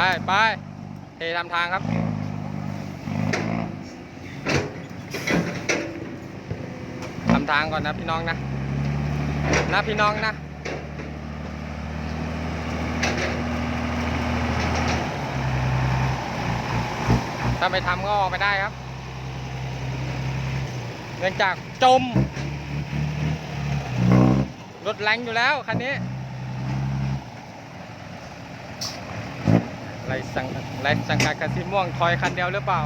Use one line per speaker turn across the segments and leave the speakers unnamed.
ไปเททำทางครับทำทางก่อนนะพี่น้องนะ นะพี่น้องนะถ้าไม่ทำก็ออกไม่ได้ครับ เนื่องจากจม รถแรงอยู่แล้วคันนี้ ไรสังไรสังกัดคันสีม่วงทอยคันเดียวหรือเปล่า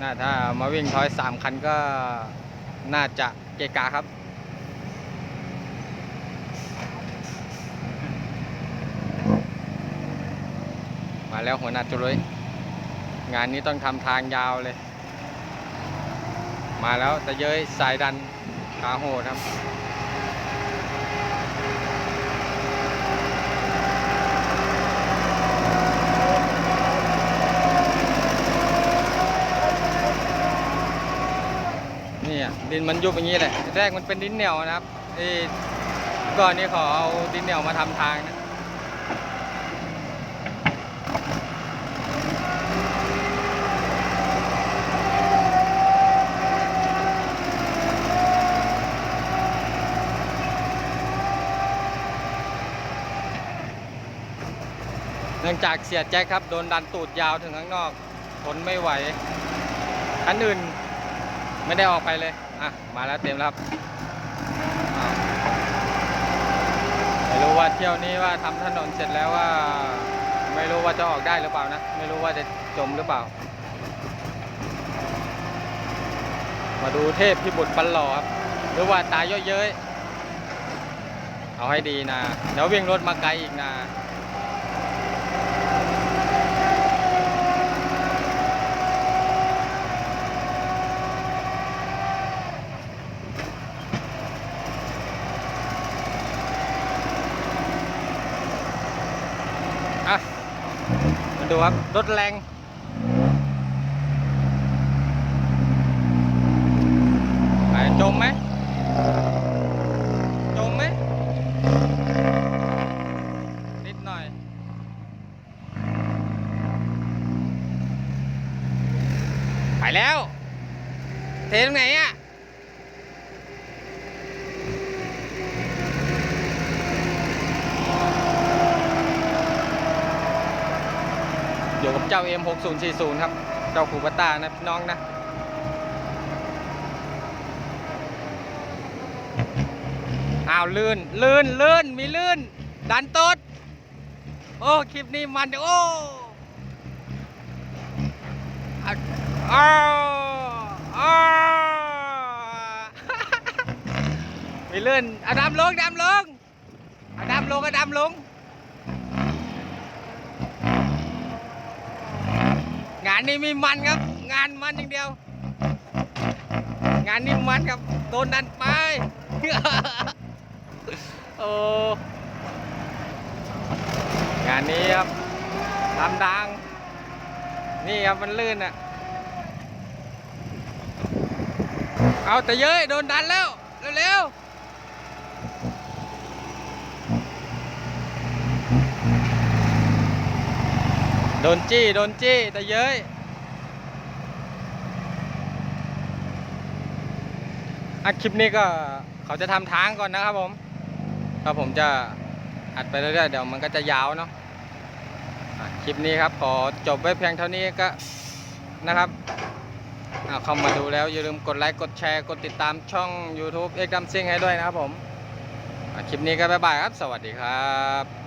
น่าถ้ามาวิ่งทอยสามคันก็น่าจะเกะกะครับ มาแล้วหัวหน้าจุลุยงานนี้ต้องทำทางยาวเลย มาแล้วแต่เย้ยสายดันขาโหดครับ นี่อะดินมันยุบอย่างนี้แหละแรกมันเป็นดินเหนียวนะครับไอ้ก่อนนี้ขาเอาดินเหนียวมาทำทางนะเนื่องจากเสียแจ็คครับ โดนดันตูดยาวถึงข้างนอก ทนไม่ไหวคันอื่น ไม่ได้ออกไปเลย อะ มาแล้วเต็มแล้วไม่รู้ว่าเที่ยวนี้ว่าทำถนนเสร็จแล้วว่า ไม่รู้ว่าจะออกได้หรือเปล่านะ ไม่รู้ว่าจะจมหรือเปล่า มาดูเทพพิบุตรปันหล่อครับ หรือว่าตายเยอะเย้ยเอาให้ดีนะ เดี๋ยววิ่งรถมาไกลอีกนะ ดูครับ รถแรงไหนจมไหมจมไหมนิดหน่อย ไปแล้ว เทตรงไหนอะ อยู่กับเจ้า M6040 ครับ เจ้าคูปต้านะพี่น้องนะอ้าวลื่นลื่นลื่นมีลื่น ดันตดโอ้คลิปนี้มันโอ้อะอ้าอ้ามีลื่นอดำลงดำลงอดำลงอดำลงานนี้มีมันครับ งานมันอย่างเดียว งานนี้มันครับโดนดันไปโอ้งานนี้ครับทำดัง นี่ครับมันลื่นอะ เอาแต่เย้ยโดนดันแล้ว เร็วๆ ดนจี้ โดนจี้แต่เย้ยอัดคลิปนี้ก็เขาจะทำทางก่อนนะครับผมถ้าผมจะอัดไปเรื่อยๆเดี๋ยวมันก็จะยาวเนาะะคลิปนี้ครับขอจบไว้เพียงเท่านี้ก็นะครับอะเข้ามาดูแล้วอย่าลืมกดไลค์กดแชร์กดติดตามช่อง YouTube เอ็กดัมซิงให้ด้วยนะครับผมคลิปนี้ก็บ๊ายบายครับ สวัสดีครับ